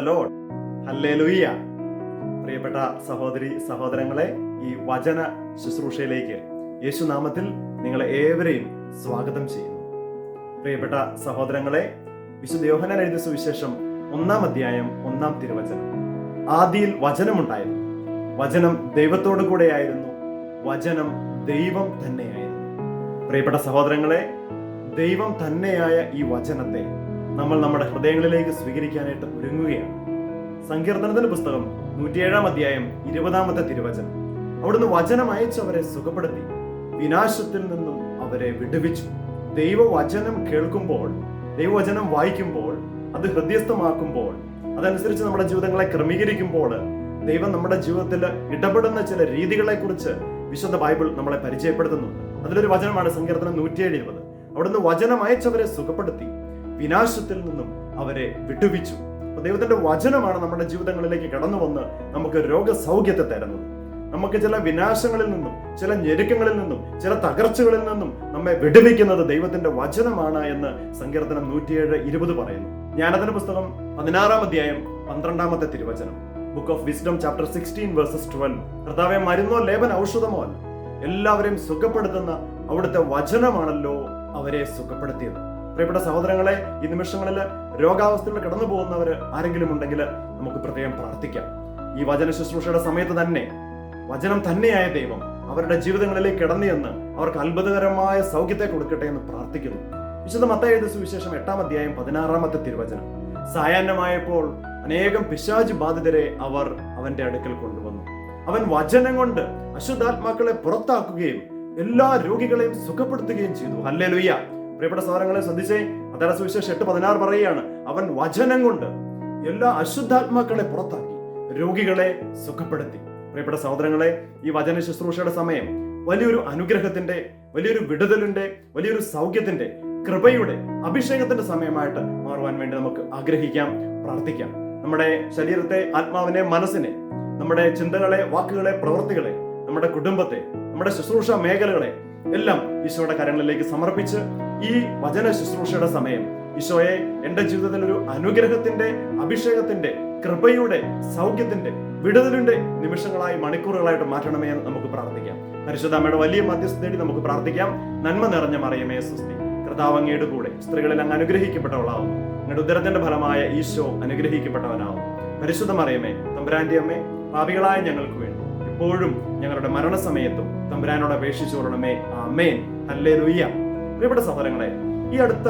Load ലുയ്യ പ്രിയപ്പെട്ട സഹോദരി സഹോദരങ്ങളെ ഈ വചന ശുശ്രൂഷയിലേക്ക് യേശുനാമത്തിൽ നിങ്ങളെ ഏവരെയും സ്വാഗതം ചെയ്യുന്നു. പ്രിയപ്പെട്ട സഹോദരങ്ങളെ വിശുദ്ധ യോഹനാൻ എഴുതിയ സുവിശേഷം ഒന്നാം അധ്യായം ഒന്നാം തിരുവചനം. ആദിയിൽ വചനമുണ്ടായിരുന്നു. വചനം ദൈവത്തോടു കൂടെയായിരുന്നു വചനം ദൈവം തന്നെയായിരുന്നു. പ്രിയപ്പെട്ട സഹോദരങ്ങളെ ദൈവം തന്നെയായ ഈ വചനത്തെ നമ്മൾ നമ്മുടെ ഹൃദയങ്ങളിലേക്ക് സ്വീകരിക്കാനായിട്ട് ഒരുങ്ങുകയാണ്. സങ്കീർത്തനത്തിന്റെ പുസ്തകം നൂറ്റിയേഴാം അധ്യായം ഇരുപതാമത്തെ തിരുവചനം. അവിടുന്ന് വചനം അയച്ചവരെ സുഖപ്പെടുത്തി. വിനാശത്തിൽ നിന്നും അവരെ വിടുവിച്ചു. ദൈവവചനം കേൾക്കുമ്പോൾ ദൈവവചനം വായിക്കുമ്പോൾ അത് ഹൃദയസ്ഥമാക്കുമ്പോൾ അതനുസരിച്ച് നമ്മുടെ ജീവിതങ്ങളെ ക്രമീകരിക്കുമ്പോൾ ദൈവം നമ്മുടെ ജീവിതത്തിൽ ഇടപെടുന്ന ചില രീതികളെ കുറിച്ച് വിശുദ്ധ ബൈബിൾ നമ്മളെ പരിചയപ്പെടുത്തുന്നുണ്ട് അതിലൊരു വചനമാണ് സങ്കീർത്തനം നൂറ്റിയേഴ് ഇരുപത്. അവിടുന്ന് വചനം അയച്ചവരെ സുഖപ്പെടുത്തി. വിനാശത്തിൽ നിന്നും അവരെ വിട്ടുവിച്ചു. അപ്പൊ ദൈവത്തിന്റെ വചനമാണ് നമ്മുടെ ജീവിതങ്ങളിലേക്ക് കടന്നു വന്ന് നമുക്ക് രോഗസൗഖ്യത്തെ തരുന്നത്. നമുക്ക് ചില വിനാശങ്ങളിൽ നിന്നും ചില ഞെരുക്കങ്ങളിൽ നിന്നും ചില തകർച്ചകളിൽ നിന്നും നമ്മെ വിടുവിക്കുന്നത് ദൈവത്തിന്റെ വചനമാണ് എന്ന് സങ്കീർത്തനം നൂറ്റിയേഴ് ഇരുപത് പറയുന്നു. ജ്ഞാനത്തിന്റെ പുസ്തകം പതിനാറാം അധ്യായം പന്ത്രണ്ടാമത്തെ തിരുവചനം. Book of wisdom chapter sixteen verses twelve കർത്താവെ മരുന്നോ ലേപൻ ഔഷധമോ അല്ല. എല്ലാവരെയും സുഖപ്പെടുത്തുന്ന അവിടുത്തെ വചനമാണല്ലോ അവരെ സുഖപ്പെടുത്തിയത്. പ്രിയപ്പെട്ട സഹോദരങ്ങളെ ഈ നിമിഷങ്ങളിൽ രോഗാവസ്ഥയിൽ കടന്നു പോകുന്നവർ ആരെങ്കിലും ഉണ്ടെങ്കിൽ നമുക്ക് പ്രത്യേകം പ്രാർത്ഥിക്കാം. ഈ വചന ശുശ്രൂഷയുടെ സമയത്ത് തന്നെ വചനം തന്നെയായ ദൈവം അവരുടെ ജീവിതങ്ങളിലേക്ക് കിടന്നു എന്ന് അവർക്ക് അത്ഭുതകരമായ സൗഖ്യത്തെ കൊടുക്കട്ടെ എന്ന് പ്രാർത്ഥിക്കുന്നു. വിശുദ്ധ മത്തായ സുവിശേഷം എട്ടാം അധ്യായം പതിനാറാമത്തെ തിരുവചനം. സായാഹ്നമായപ്പോൾ അനേകം പിശാചി ബാധിതരെ അവർ അവന്റെ അടുക്കൽ കൊണ്ടുവന്നു. അവൻ വചനം കൊണ്ട് അശുദ്ധാത്മാക്കളെ പുറത്താക്കുകയും എല്ലാ രോഗികളെയും സുഖപ്പെടുത്തുകയും ചെയ്തു. അല്ലേ ലുയ്യ പ്രിയപ്പെട്ട സഹോദരങ്ങളെ ശ്രദ്ധിച്ചേ. അതേ സുവിശേഷം എട്ട് പതിനാറ് പറയുകയാണ് അവൻ വചനം കൊണ്ട് എല്ലാ അശുദ്ധാത്മാക്കളെ പുറത്താക്കി രോഗികളെ സുഖപ്പെടുത്തി. പ്രിയപ്പെട്ട സഹോദരങ്ങളെ ഈ വചന ശുശ്രൂഷയുടെ സമയം വലിയൊരു അനുഗ്രഹത്തിന്റെ വലിയൊരു വിടുതലിന്റെ വലിയൊരു സൗഖ്യത്തിന്റെ കൃപയുടെ അഭിഷേകത്തിന്റെ സമയമായിട്ട് മാറുവാൻ വേണ്ടി നമുക്ക് ആഗ്രഹിക്കാം പ്രാർത്ഥിക്കാം. നമ്മുടെ ശരീരത്തെ ആത്മാവിനെ മനസ്സിനെ നമ്മുടെ ചിന്തകളെ വാക്കുകളെ പ്രവൃത്തികളെ നമ്മുടെ കുടുംബത്തെ നമ്മുടെ ശുശ്രൂഷ മേഖലകളെ എല്ലാം ഈശോയുടെ കരങ്ങളിലേക്ക് സമർപ്പിച്ച് ഈ വചന ശുശ്രൂഷയുടെ സമയം ഈശോയെ എന്റെ ജീവിതത്തിൽ ഒരു അനുഗ്രഹത്തിന്റെ അഭിഷേകത്തിന്റെ കൃപയുടെ സൗഖ്യത്തിന്റെ വിടുതലിന്റെ നിമിഷങ്ങളായി മണിക്കൂറുകളായിട്ട് മാറ്റണമേ എന്ന് നമുക്ക് പ്രാർത്ഥിക്കാം. പരിശുദ്ധ അമ്മയുടെ വലിയ മധ്യസ്ഥ തേടി നമുക്ക് പ്രാർത്ഥിക്കാം. നന്മ നിറഞ്ഞ മറിയമേ സുസ്തി കൃതാവങ്ങയുടെ കൂടെ സ്ത്രീകളിൽ അങ്ങ് അനുഗ്രഹിക്കപ്പെട്ടവളാവുന്നു അങ്ങയുടെ ഉദരത്തിന്റെ ഫലമായ ഈശോ അനുഗ്രഹിക്കപ്പെട്ടവനാവുന്നു പരിശുദ്ധ മറിയമേ തമ്പുരാന്റെ അമ്മേ പാപികളായ ഞങ്ങൾക്ക് വേണ്ടി എപ്പോഴും ഞങ്ങളുടെ മരണസമയത്തും തമ്പുരാനോട് അപേക്ഷിച്ചു കൊള്ളണമേ. ആമേൻ. അല്ലേ ലുയ്യ പ്രിയപ്പെട്ട സഹോദരങ്ങളെ ഈ അടുത്ത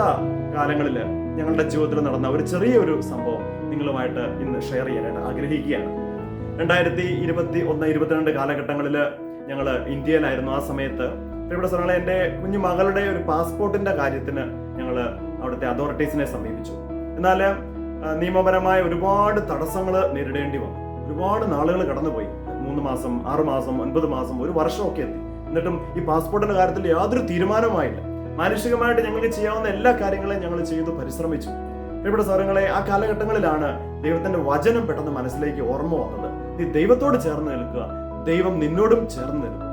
കാലങ്ങളിൽ ഞങ്ങളുടെ ജീവിതത്തിൽ നടന്ന ഒരു ചെറിയൊരു സംഭവം നിങ്ങളുമായിട്ട് ഇന്ന് ഷെയർ ചെയ്യാനായിട്ട് ആഗ്രഹിക്കുകയാണ്. രണ്ടായിരത്തി ഇരുപത്തി ഒന്ന് ഇരുപത്തിരണ്ട് കാലഘട്ടങ്ങളിൽ ഞങ്ങൾ ഇന്ത്യയിലായിരുന്നു ആ സമയത്ത്. പ്രിയപ്പെട്ട സ്ഥലങ്ങളെ എന്റെ കുഞ്ഞു മകളുടെ ഒരു പാസ്പോർട്ടിന്റെ കാര്യത്തിന് ഞങ്ങൾ അവിടുത്തെ അതോറിറ്റീസിനെ സമീപിച്ചു. എന്നാൽ നിയമപരമായ ഒരുപാട് തടസ്സങ്ങൾ നേരിടേണ്ടി വന്നു. ഒരുപാട് നാളുകൾ കടന്നുപോയി. മൂന്ന് മാസം ആറ് മാസം ഒൻപത് മാസം ഒരു വർഷമൊക്കെ എത്തി. എന്നിട്ടും ഈ പാസ്പോർട്ടിന്റെ കാര്യത്തിൽ യാതൊരു തീരുമാനമായില്ല മാനുഷികമായിട്ട് ഞങ്ങൾക്ക് ചെയ്യാവുന്ന എല്ലാ കാര്യങ്ങളും ഞങ്ങൾ ചെയ്തു പരിശ്രമിച്ചു. ഇവിടെ സാറങ്ങളെ ആ കാലഘട്ടങ്ങളിലാണ് ദൈവത്തിന്റെ വചനം പെട്ടെന്ന് മനസ്സിലേക്ക് ഓർമ്മ വന്നത്. നീ ദൈവത്തോട് ചേർന്ന് നിൽക്കുക. ദൈവം നിന്നോടും ചേർന്ന് നിൽക്കും.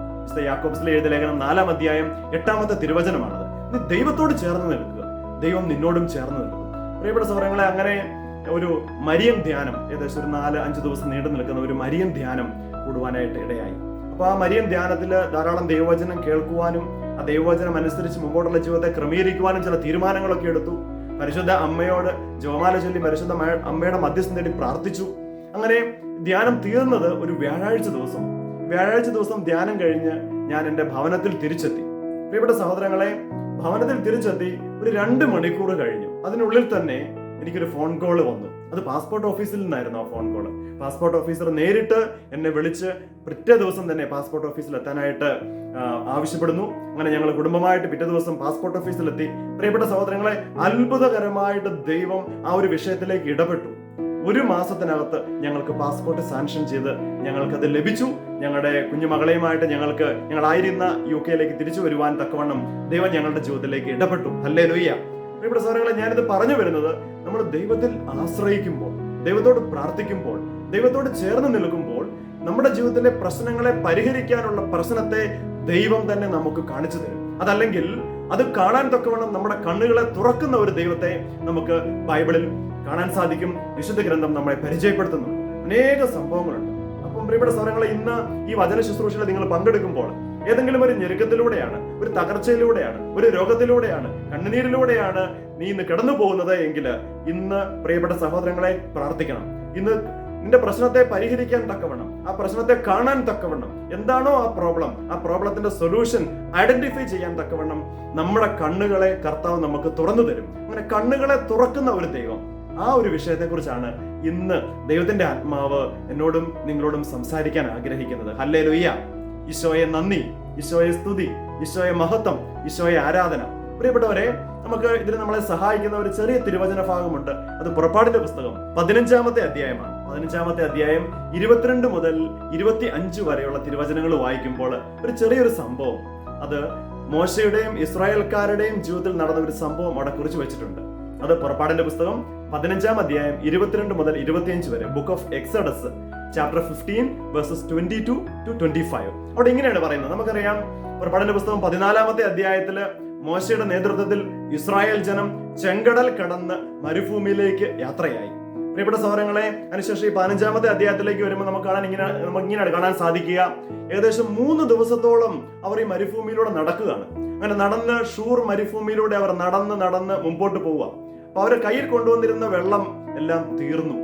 യാക്കോബ്സിലെ എഴുതിയ ലേഖനം നാലാം അധ്യായം എട്ടാമത്തെ തിരുവചനമാണത്. നീ ദൈവത്തോട് ചേർന്ന് നിൽക്കുക. ദൈവം നിന്നോടും ചേർന്ന് നിൽക്കും. പ്രിയപ്പെട്ട സഹോദരങ്ങളെ അങ്ങനെ ഒരു മരിയം ധ്യാനം ഏകദേശം ഒരു നാല് അഞ്ച് ദിവസം നീണ്ടു നിൽക്കുന്ന ഒരു മരിയം ധ്യാനം കൂടുവാനായിട്ട് ഇടയായി. അപ്പൊ ആ മരിയൻ ധ്യാനത്തിൽ ധാരാളം ദൈവവചനം കേൾക്കുവാനും ആ ദൈവവചനം അനുസരിച്ച് മുമ്പോട്ടുള്ള ജീവിതത്തെ ക്രമീകരിക്കുവാനും ചില തീരുമാനങ്ങളൊക്കെ എടുത്തു. പരിശുദ്ധ അമ്മയോട് ജോമാല ചൊല്ലി പരിശുദ്ധ അമ്മ- അമ്മയുടെ മധ്യസ്ഥം തേടി പ്രാർത്ഥിച്ചു. അങ്ങനെ ധ്യാനം തീർന്നത് ഒരു വ്യാഴാഴ്ച ദിവസം. വ്യാഴാഴ്ച ദിവസം ധ്യാനം കഴിഞ്ഞ് ഞാൻ എന്റെ ഭവനത്തിൽ തിരിച്ചെത്തി. പ്രിയപ്പെട്ട സഹോദരങ്ങളെ ഭവനത്തിൽ തിരിച്ചെത്തി ഒരു രണ്ട് മണിക്കൂർ കഴിഞ്ഞു. അതിനുള്ളിൽ തന്നെ എനിക്കൊരു ഫോൺ കോൾ വന്നു. അത് പാസ്പോർട്ട് ഓഫീസിൽ നിന്നായിരുന്നു ആ ഫോൺ കോൾ പാസ്പോർട്ട് ഓഫീസർ നേരിട്ട് എന്നെ വിളിച്ച് പിറ്റേ ദിവസം തന്നെ പാസ്പോർട്ട് ഓഫീസിൽ എത്താനായിട്ട് ആവശ്യപ്പെടുന്നു. അങ്ങനെ ഞങ്ങൾ കുടുംബമായിട്ട് പിറ്റേ ദിവസം പാസ്പോർട്ട് ഓഫീസിലെത്തി പ്രിയപ്പെട്ട സഹോദരങ്ങളെ അത്ഭുതകരമായിട്ട് ദൈവം ആ ഒരു വിഷയത്തിലേക്ക് ഇടപെട്ടു. ഒരു മാസത്തിനകത്ത് ഞങ്ങൾക്ക് പാസ്പോർട്ട് സാങ്ഷൻ ചെയ്ത് ഞങ്ങൾക്കത് ലഭിച്ചു. ഞങ്ങളുടെ കുഞ്ഞുമകളെയുമായിട്ട് ഞങ്ങൾക്ക് ഞങ്ങളായിരുന്ന യു കെയിലേക്ക് തിരിച്ചു വരുവാൻ തക്കവണ്ണം ദൈവം ഞങ്ങളുടെ ജീവിതത്തിലേക്ക് ഇടപെട്ടു. അല്ലേ ലൊയ്യ പ്രിയപ്പെട്ട സഹോദരങ്ങളെ ഞാനിത് പറഞ്ഞു വരുന്നത് നമ്മൾ ദൈവത്തിൽ ആശ്രയിക്കുമ്പോൾ ദൈവത്തോട് പ്രാർത്ഥിക്കുമ്പോൾ ദൈവത്തോട് ചേർന്ന് നിൽക്കുമ്പോൾ നമ്മുടെ ജീവിതത്തിലെ പ്രശ്നങ്ങളെ പരിഹരിക്കാനുള്ള പ്രശ്നത്തെ ദൈവം തന്നെ നമുക്ക് കാണിച്ചു തരും. അതല്ലെങ്കിൽ അത് കാണാൻ തക്കവണ്ണം നമ്മുടെ കണ്ണുകളെ തുറക്കുന്ന ഒരു ദൈവത്തെ നമുക്ക് ബൈബിളിൽ കാണാൻ സാധിക്കും. വിശുദ്ധ ഗ്രന്ഥം നമ്മളെ പരിചയപ്പെടുത്തുന്നു. അനേക സംഭവങ്ങളുണ്ട്. അപ്പം പ്രിയപ്പെട്ട സഹോദരങ്ങളെ ഇന്ന് ഈ വചന ശുശ്രൂഷയിൽ നിങ്ങൾ പങ്കെടുക്കുമ്പോൾ ഏതെങ്കിലും ഒരു ഞെരുക്കത്തിലൂടെയാണ് ഒരു തകർച്ചയിലൂടെയാണ് ഒരു രോഗത്തിലൂടെയാണ് കണ്ണുനീരിലൂടെയാണ് നീ ഇന്ന് കിടന്നു പോകുന്നത് എങ്കിൽ ഇന്ന് പ്രിയപ്പെട്ട സഹോദരങ്ങളെ പ്രാർത്ഥിക്കണം. ഇന്ന് നിന്റെ പ്രശ്നത്തെ പരിഹരിക്കാൻ തക്കവണ്ണം ആ പ്രശ്നത്തെ കാണാൻ തക്കവണ്ണം എന്താണോ ആ പ്രോബ്ലം ആ പ്രോബ്ലത്തിന്റെ സൊല്യൂഷൻ ഐഡന്റിഫൈ ചെയ്യാൻ തക്കവണ്ണം നമ്മുടെ കണ്ണുകളെ കർത്താവ് നമുക്ക് തുറന്നു തരും. അങ്ങനെ കണ്ണുകളെ തുറക്കുന്ന ഒരു ദൈവം ആ ഒരു വിഷയത്തെക്കുറിച്ചാണ് ഇന്ന് ദൈവത്തിന്റെ ആത്മാവ് എന്നോടും നിങ്ങളോടും സംസാരിക്കാൻ ആഗ്രഹിക്കുന്നത്. ഹല്ലേ ലുയ്യ ഈശോയെ നന്ദി ഈശോയെ സ്തുതി ഈശോയെ മഹത്വം ഈശോയെ ആരാധന. പ്രിയപ്പെട്ടവരെ നമുക്ക് ഇതിന് നമ്മളെ സഹായിക്കുന്ന ഒരു ചെറിയ തിരുവചന ഭാഗമുണ്ട്. അത് പുറപ്പാടിന്റെ പുസ്തകം. പതിനഞ്ചാമത്തെ അധ്യായമാണ്. പതിനഞ്ചാമത്തെ അധ്യായം ഇരുപത്തിരണ്ട് മുതൽ ഇരുപത്തി അഞ്ച് വരെയുള്ള തിരുവചനങ്ങൾ വായിക്കുമ്പോൾ ഒരു ചെറിയൊരു സംഭവം. അത് മോശയുടെയും ഇസ്രായേൽക്കാരുടെയും ജീവിതത്തിൽ നടന്ന ഒരു സംഭവം അവിടെ കുറിച്ച് വെച്ചിട്ടുണ്ട്. അത് പുറപ്പാടിന്റെ പുസ്തകം പതിനഞ്ചാം അധ്യായം ഇരുപത്തിരണ്ട് മുതൽ ഇരുപത്തിയഞ്ച് വരെ. Book of Exodus chapter fifteen verses twenty two to twenty five അവിടെ ഇങ്ങനെയാണ് പറയുന്നത്. നമുക്കറിയാം പുറപ്പാടിന്റെ പുസ്തകം പതിനാലാമത്തെ അധ്യായത്തിൽ മോശയുടെ നേതൃത്വത്തിൽ ഇസ്രായേൽ ജനം ചെങ്കടൽ കടന്ന് മരുഭൂമിയിലേക്ക് യാത്രയായി. പ്രിയപ്പെട്ട സൗരങ്ങളെ അതിനുശേഷം ഈ പതിനഞ്ചാമത്തെ അധ്യായത്തിലേക്ക് വരുമ്പോൾ നമുക്ക് കാണാൻ ഇങ്ങനെ നമുക്ക് ഇങ്ങനെയാണ് കാണാൻ സാധിക്കുക. ഏകദേശം മൂന്ന് ദിവസത്തോളം അവർ ഈ മരുഭൂമിയിലൂടെ നടക്കുകയാണ്. അങ്ങനെ നടന്ന് ഷൂർ മരുഭൂമിയിലൂടെ അവർ നടന്ന് നടന്ന് മുമ്പോട്ട് പോവുക. അപ്പൊ അവരെ കയ്യിൽ കൊണ്ടുവന്നിരുന്ന വെള്ളം എല്ലാം തീർന്നു.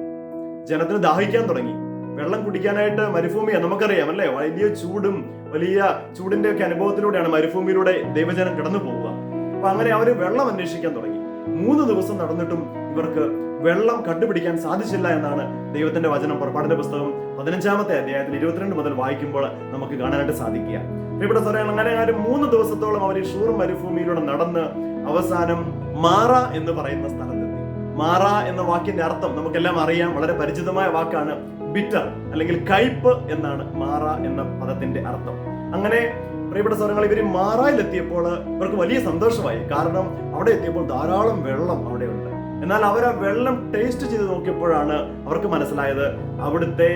ജനത്തിന് ദാഹിക്കാൻ തുടങ്ങി. വെള്ളം കുടിക്കാനായിട്ട് മരുഭൂമിയാണ് നമുക്കറിയാം അല്ലേ? വലിയ ചൂടും വലിയ ചൂടിന്റെ ഒക്കെ അനുഭവത്തിലൂടെയാണ് മരുഭൂമിയിലൂടെ ദൈവജനം കടന്നു പോവുക അപ്പൊ അങ്ങനെ അവർ വെള്ളം അന്വേഷിക്കാൻ തുടങ്ങി. മൂന്ന് ദിവസം നടന്നിട്ടും ഇവർക്ക് വെള്ളം കണ്ടുപിടിക്കാൻ സാധിച്ചില്ല എന്നാണ് ദൈവത്തിന്റെ വചനം. പുറപ്പാടിന്റെ പുസ്തകം പതിനഞ്ചാമത്തെ അധ്യായത്തിൽ ഇരുപത്തിരണ്ട് മുതൽ വായിക്കുമ്പോൾ നമുക്ക് കാണാനായിട്ട് സാധിക്കുക. ഇവിടെ പറയാൻ അങ്ങനെ ഒരു മൂന്ന് ദിവസത്തോളം അവർ ഈ ഷൂർ മരുഭൂമിയിലൂടെ നടന്ന് അവസാനം മാറ എന്ന് പറയുന്ന സ്ഥലത്തെത്തി. മാറ എന്ന വാക്കിന്റെ അർത്ഥം നമുക്കെല്ലാം അറിയാം. വളരെ പരിചിതമായ വാക്കാണ് ബിറ്റർ അല്ലെങ്കിൽ കയ്പ് എന്നാണ് മാറ എന്ന പദത്തിന്റെ അർത്ഥം. അങ്ങനെ പ്രിയപ്പെട്ട സ്വരങ്ങൾ ഇവർ മാറായിലെത്തിയപ്പോൾ ഇവർക്ക് വലിയ സന്തോഷമായി. കാരണം അവിടെ എത്തിയപ്പോൾ ധാരാളം വെള്ളം അവിടെ അവിടെയുണ്ട്. എന്നാൽ അവർ ആ വെള്ളം ടേസ്റ്റ് ചെയ്ത് നോക്കിയപ്പോഴാണ് അവർക്ക് മനസ്സിലായത് അവിടുത്തെ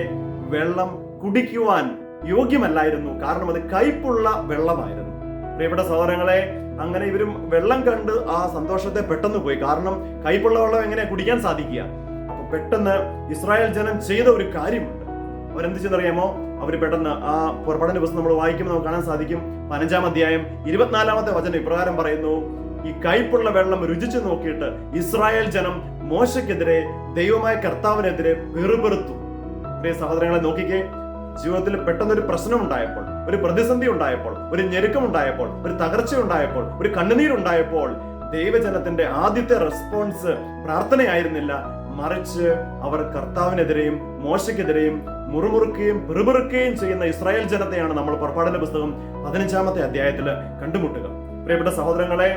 വെള്ളം കുടിക്കുവാൻ യോഗ്യമല്ലായിരുന്നു. കാരണം അത് കയ്പുള്ള വെള്ളമായിരുന്നു. പ്രിയപ്പെട്ട സഹോദരങ്ങളെ അങ്ങനെ ഇവരും വെള്ളം കണ്ട് ആ സന്തോഷത്തെ പെട്ടെന്ന് പോയി. കാരണം കയ്പുള്ള വെള്ളം എങ്ങനെ കുടിക്കാൻ സാധിക്കുക? അപ്പൊ പെട്ടെന്ന് ഇസ്രായേൽ ജനം ചെയ്ത ഒരു കാര്യമുണ്ട്. അവരെന്ത് ചെയ്തറിയാമോ അവർ പെട്ടെന്ന് ആ പുറപ്പാടിന്റെ പുസ്തകം നമ്മൾ വായിക്കുമ്പോൾ നമുക്ക് കാണാൻ സാധിക്കും. പതിനഞ്ചാം അധ്യായം ഇരുപത്തിനാലാമത്തെ വചനം ഇപ്രകാരം പറയുന്നു ഈ കയ്പുള്ള വെള്ളം രുചിച്ചു നോക്കിയിട്ട് ഇസ്രായേൽ ജനം മോശക്കെതിരെ ദൈവമായ കർത്താവിനെതിരെ പെറുപെറുത്തു പ്രിയ സഹോദരങ്ങളെ നോക്കിക്കേ. ജീവിതത്തിൽ പെട്ടെന്നൊരു പ്രശ്നം ഉണ്ടായപ്പോൾ ഒരു പ്രതിസന്ധി ഉണ്ടായപ്പോൾ ഒരു ഞെരുക്കം ഉണ്ടായപ്പോൾ ഒരു തകർച്ച ഉണ്ടായപ്പോൾ ഒരു കണ്ണുനീരുണ്ടായപ്പോൾ ദൈവജനത്തിന്റെ ആദ്യത്തെ റെസ്പോൺസ് പ്രാർത്ഥനയായിരുന്നില്ല. മറിച്ച് അവർ കർത്താവിനെതിരെയും മോശയ്ക്കെതിരെയും മുറുമുറുക്കുകയും പെറുപെറുക്കുകയും ചെയ്യുന്ന ഇസ്രായേൽ ജനത്തെയാണ് നമ്മൾ പുറപ്പാടിന്റെ പുസ്തകം പതിനഞ്ചാമത്തെ അധ്യായത്തിൽ കണ്ടുമുട്ടുക. പ്രിയപ്പെട്ട സഹോദരങ്ങളെ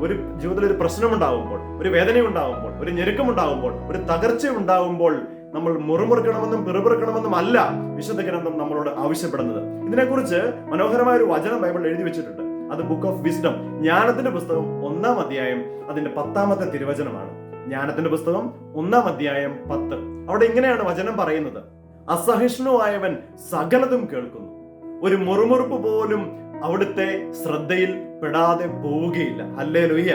ഒരു ജീവിതത്തിൽ ഒരു പ്രശ്നം ഉണ്ടാകുമ്പോൾ ഒരു വേദന ഉണ്ടാവുമ്പോൾ ഒരു ഞെരുക്കം ഉണ്ടാകുമ്പോൾ ഒരു തകർച്ച ഉണ്ടാകുമ്പോൾ നമ്മൾ മുറുമുറുക്കണമെന്നും പിറുപിറുക്കണമെന്നും അല്ല വിശുദ്ധ ഗ്രന്ഥം നമ്മളോട് ആവശ്യപ്പെടുന്നത്. ഇതിനെക്കുറിച്ച് മനോഹരമായ ഒരു വചനം ബൈബിൾ എഴുതി വെച്ചിട്ടുണ്ട്. അത് ബുക്ക് ഓഫ് വിസ്ഡം ജ്ഞാനത്തിന്റെ പുസ്തകം ഒന്നാം അധ്യായം അതിന്റെ പത്താമത്തെ തിരുവചനമാണ്. ജ്ഞാനത്തിന്റെ പുസ്തകം ഒന്നാം അധ്യായം പത്ത്. അവിടെ ഇങ്ങനെയാണ് വചനം പറയുന്നത്. അസഹിഷ്ണുവായവൻ സകലതും കേൾക്കുന്നു. ഒരു മുറുമുറുപ്പ് പോലും അവിടുത്തെ ശ്രദ്ധയിൽ പെടാതെ പോവുകയില്ല. അല്ലേ ലുയ്യ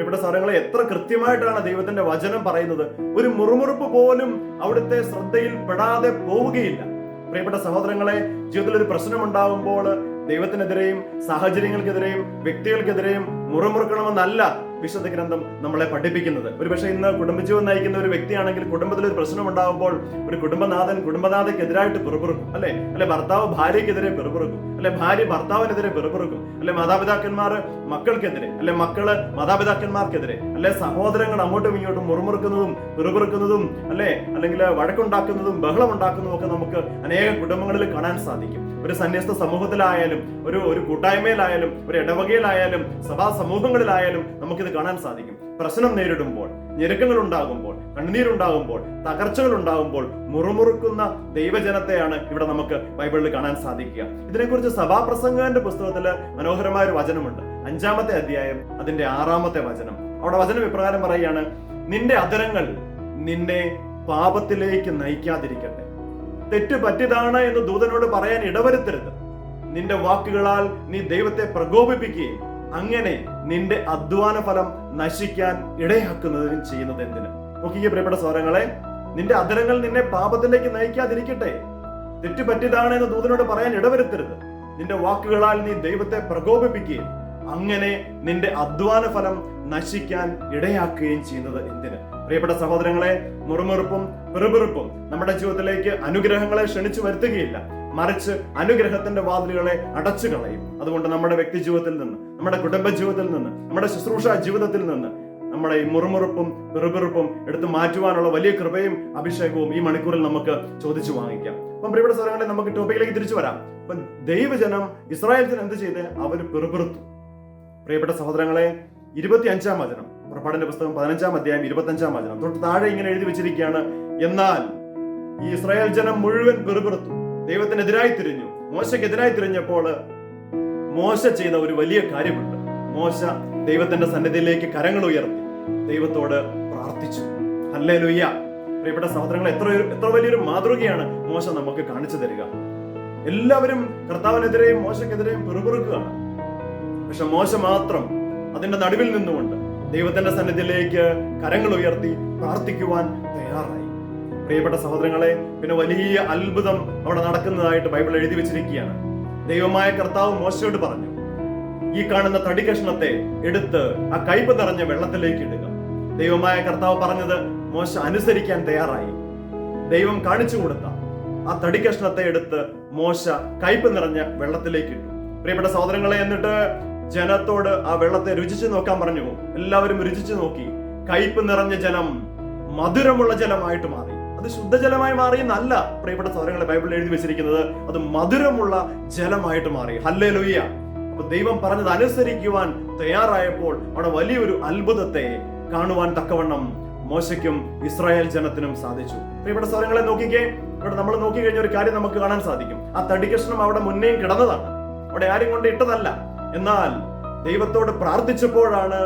ഇവിടെ സ്ഥലങ്ങളെ എത്ര കൃത്യമായിട്ടാണ് ദൈവത്തിന്റെ വചനം പറയുന്നത്? ഒരു മുറുമുറുപ്പ് പോലും അവിടുത്തെ ശ്രദ്ധയിൽ പെടാതെ പോവുകയില്ല. പ്രിയപ്പെട്ട സഹോദരങ്ങളെ ജീവിതത്തിൽ ഒരു പ്രശ്നം ഉണ്ടാകുമ്പോൾ ദൈവത്തിനെതിരെയും സാഹചര്യങ്ങൾക്കെതിരെയും വ്യക്തികൾക്കെതിരെയും മുറമുറുക്കണമെന്നല്ല വിശുദ്ധ ഗ്രന്ഥം നമ്മളെ പഠിപ്പിക്കുന്നത്. ഒരുപക്ഷെ ഇന്ന് കുടുംബജീവൻ നയിക്കുന്ന ഒരു വ്യക്തിയാണെങ്കിൽ കുടുംബത്തിൽ ഒരു പ്രശ്നം ഉണ്ടാകുമ്പോൾ ഒരു കുടുംബനാഥൻ കുടുംബനാഥയ്ക്കെതിരായിട്ട് പിറുപിറുക്കും അല്ലെ? അല്ലെ ഭർത്താവ് ഭാര്യയ്ക്കെതിരെ പിറുപിറുക്കും അല്ലെ ഭാര്യ ഭർത്താവിനെതിരെ പിറുപിറുക്കും അല്ലെ മാതാപിതാക്കന്മാർ മക്കൾക്കെതിരെ അല്ലെ മക്കൾ മാതാപിതാക്കന്മാർക്കെതിരെ അല്ലെ സഹോദരങ്ങൾ അങ്ങോട്ടും ഇങ്ങോട്ടും മുറുമുറുക്കുന്നതും പിറുപിറുക്കുന്നതും അല്ലെ? അല്ലെങ്കിൽ വഴക്കുണ്ടാക്കുന്നതും ബഹളം ഉണ്ടാക്കുന്നതും ഒക്കെ നമുക്ക് അനേക കുടുംബങ്ങളിൽ കാണാൻ സാധിക്കും. ഒരു സന്യസ്ത സമൂഹത്തിലായാലും ഒരു ഒരു കൂട്ടായ്മയിലായാലും ഒരു ഇടവകയിലായാലും സഭാ സമൂഹങ്ങളിലായാലും നമുക്കിത് കാണാൻ സാധിക്കും. പ്രശ്നം നേരിടുമ്പോൾ ഞെരുക്കങ്ങൾ ഉണ്ടാകുമ്പോൾ കണ്ണുനീരുണ്ടാകുമ്പോൾ തകർച്ചകൾ ഉണ്ടാകുമ്പോൾ മുറുമുറുക്കുന്ന ദൈവജനത്തെയാണ് ഇവിടെ നമുക്ക് ബൈബിളിൽ കാണാൻ സാധിക്കുക. ഇതിനെക്കുറിച്ച് സഭാപ്രസംഗന്റെ പുസ്തകത്തിൽ മനോഹരമായ ഒരു വചനമുണ്ട്. അഞ്ചാമത്തെ അധ്യായം അതിന്റെ ആറാമത്തെ വചനം. അവിടെ വചനം ഇപ്രകാരം പറയുകയാണ് നിന്റെ അധരങ്ങൾ നിന്നെ പാപത്തിലേക്ക് നയിക്കാതിരിക്കട്ടെ. തെറ്റ് പറ്റിയതാണ് എന്ന് ദൂതനോട് പറയാൻ ഇടവരുത്തരുത്. നിന്റെ വാക്കുകളാൽ നീ ദൈവത്തെ പ്രകോപിപ്പിക്കുകയും അങ്ങനെ നിന്റെ അധ്വാന ഫലം നശിക്കാൻ ഇടയാക്കുന്നതിനും ചെയ്യുന്നത് എന്തിന്? നോക്കിയ പ്രിയപ്പെട്ട സ്വരങ്ങളെ നിന്റെ അധരങ്ങൾ നിന്നെ പാപത്തിലേക്ക് നയിക്കാതിരിക്കട്ടെ. തെറ്റ് പറ്റിയതാണ് എന്ന് ദൂതനോട് പറയാൻ ഇടവരുത്തരുത്. നിന്റെ വാക്കുകളാൽ നീ ദൈവത്തെ പ്രകോപിപ്പിക്കുകയും അങ്ങനെ നിന്റെ അധ്വാന ഫലം നശിക്കാൻ ഇടയാക്കുകയും ചെയ്യുന്നത് എന്തിന്? പ്രിയപ്പെട്ട സഹോദരങ്ങളെ മുറുമുറുപ്പും പിറുപിറുപ്പും നമ്മുടെ ജീവിതത്തിലേക്ക് അനുഗ്രഹങ്ങളെ ക്ഷണിച്ചു വരുത്തുകയില്ല. മറിച്ച് അനുഗ്രഹത്തിന്റെ വാതിലുകളെ അടച്ചു കളയും അതുകൊണ്ട് നമ്മുടെ വ്യക്തി ജീവിതത്തിൽ നിന്ന് നമ്മുടെ കുടുംബ ജീവിതത്തിൽ നിന്ന് നമ്മുടെ ശുശ്രൂഷ ജീവിതത്തിൽ നിന്ന് നമ്മുടെ ഈ മുറുമുറുപ്പും പിറുപിറുപ്പും എടുത്തു മാറ്റുവാനുള്ള വലിയ കൃപയും അഭിഷേകവും ഈ മണിക്കൂറിൽ നമുക്ക് ചോദിച്ചു വാങ്ങിക്കാം. അപ്പം പ്രിയപ്പെട്ട സ്ഥലങ്ങളെ നമുക്ക് ടോപ്പിക്കിലേക്ക് തിരിച്ചു വരാം. അപ്പം ദൈവജനം ഇസ്രായേൽ ജനം എന്ത് ചെയ്ത്? അവർ പിറുപിറുത്തു. പ്രിയപ്പെട്ട സഹോദരങ്ങളെ ഇരുപത്തി അഞ്ചാം വചനം. പുറപ്പാടിന്റെ പുസ്തകം പതിനഞ്ചാം അധ്യായം ഇരുപത്തി അഞ്ചാം വചനം. തൊട്ട് താഴെ ഇങ്ങനെ എഴുതി വെച്ചിരിക്കുകയാണ് എന്നാൽ ഈ ഇസ്രായേൽ ജനം മുഴുവൻ പെറുപിറുത്തു ദൈവത്തിനെതിരായി തിരിഞ്ഞു. മോശക്കെതിരായി തിരിഞ്ഞപ്പോൾ മോശ ചെയ്ത ഒരു വലിയ കാര്യമുണ്ട്. മോശ ദൈവത്തിന്റെ സന്നിധിയിലേക്ക് കരങ്ങൾ ഉയർത്തി. ദൈവത്തോട് പ്രാർത്ഥിച്ചു. അല്ലേ ലുയ്യ പ്രിയപ്പെട്ട സഹോദരങ്ങൾ എത്ര എത്ര വലിയൊരു മാതൃകയാണ് മോശ നമുക്ക് കാണിച്ചു തരിക. എല്ലാവരും കർത്താവിനെതിരെയും മോശക്കെതിരെയും പെറുപിറുക്കുകയാണ് പക്ഷെ മോശ മാത്രം അതിന്റെ നടുവിൽ നിന്നുകൊണ്ട് ദൈവത്തിന്റെ സന്നിധിയിലേക്ക് കരങ്ങൾ ഉയർത്തി പ്രാർത്ഥിക്കുവാൻ തയ്യാറായി. പ്രിയപ്പെട്ട സഹോദരങ്ങളെ പിന്നെ വലിയ അത്ഭുതം അവിടെ നടക്കുന്നതായിട്ട് ബൈബിൾ എഴുതി വെച്ചിരിക്കുകയാണ്. ദൈവമായ കർത്താവ് മോശയോട് പറഞ്ഞു ഈ കാണുന്ന തടി കഷ്ണത്തെ എടുത്ത് ആ കയ്പ് നിറഞ്ഞ വെള്ളത്തിലേക്ക് ഇടുക. ദൈവമായ കർത്താവ് പറഞ്ഞത് മോശ അനുസരിക്കാൻ തയ്യാറായി. ദൈവം കാണിച്ചു കൊടുത്ത ആ തടി കഷ്ണത്തെ എടുത്ത് മോശ കയ്പ് നിറഞ്ഞ വെള്ളത്തിലേക്ക് ഇട്ടു. പ്രിയപ്പെട്ട സഹോദരങ്ങളെ എന്നിട്ട് ജനത്തോട് ആ വെള്ളത്തെ രുചിച്ചു നോക്കാൻ പറഞ്ഞു. എല്ലാവരും രുചിച്ചു നോക്കി. കയ്പ് നിറഞ്ഞ ജലം മധുരമുള്ള ജലമായിട്ട് മാറി. അത് ശുദ്ധജലമായി മാറി എന്നല്ല പ്രിയപ്പെട്ട സ്ഥലങ്ങളെ ബൈബിളിൽ എഴുതി വെച്ചിരിക്കുന്നത്. അത് മധുരമുള്ള ജലമായിട്ട് മാറി. ഹല്ലേ ലുയ്യ അപ്പൊ ദൈവം പറഞ്ഞത് അനുസരിക്കുവാൻ തയ്യാറായപ്പോൾ അവിടെ വലിയൊരു അത്ഭുതത്തെ കാണുവാൻ തക്കവണ്ണം മോശയ്ക്കും ഇസ്രായേൽ ജനത്തിനും സാധിച്ചു. പ്രിയപ്പെട്ട സ്ഥലങ്ങളെ നോക്കിക്കേ. ഇവിടെ നമ്മൾ നോക്കി കഴിഞ്ഞ ഒരു കാര്യം നമുക്ക് കാണാൻ സാധിക്കും. ആ തടികഷ്ണം അവിടെ മുന്നേയും കിടന്നതാണ്. അവിടെ ആരും കൊണ്ട് ഇട്ടതല്ല. എന്നാൽ ദൈവത്തോട് പ്രാർത്ഥിച്ചപ്പോഴാണ്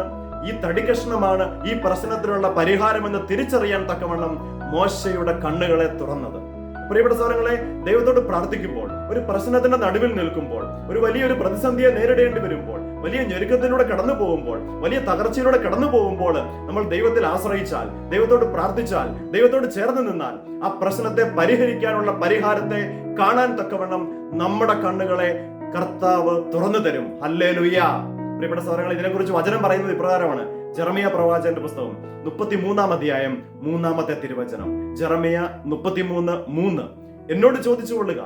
ഈ തടികഷ്ണമാണ് ഈ പ്രശ്നത്തിനുള്ള പരിഹാരമെന്ന് തിരിച്ചറിയാൻ തക്കവണ്ണം മോശയുടെ കണ്ണുകളെ തുറന്നത്. പ്രിയപ്പെട്ട സഹോദരങ്ങളെ ദൈവത്തോട് പ്രാർത്ഥിക്കുമ്പോൾ ഒരു പ്രശ്നത്തിന്റെ നടുവിൽ നിൽക്കുമ്പോൾ ഒരു വലിയൊരു പ്രതിസന്ധിയെ നേരിടേണ്ടി വരുമ്പോൾ വലിയ ഞെരുക്കത്തിലൂടെ കടന്നു പോകുമ്പോൾ വലിയ തകർച്ചയിലൂടെ കടന്നു പോകുമ്പോൾ നമ്മൾ ദൈവത്തിൽ ആശ്രയിച്ചാൽ ദൈവത്തോട് പ്രാർത്ഥിച്ചാൽ ദൈവത്തോട് ചേർന്ന് നിന്നാൽ ആ പ്രശ്നത്തെ പരിഹരിക്കാനുള്ള പരിഹാരത്തെ കാണാൻ തക്കവണ്ണം നമ്മുടെ കണ്ണുകളെ കർത്താവ് തുറന്നു തരും. അല്ലേ പ്രിയപ്പെട്ട സഹോദരങ്ങൾ ഇതിനെക്കുറിച്ച് വചനം പറയുന്നത് ഇപ്രകാരമാണ്. ജെറമിയ പ്രവാചകന്റെ പുസ്തകം മുപ്പത്തി മൂന്നാം അധ്യായം മൂന്നാമത്തെ തിരുവചനം. ജെറമിയ മുപ്പത്തിമൂന്ന് മൂന്ന്. എന്നോട് ചോദിച്ചു കൊള്ളുക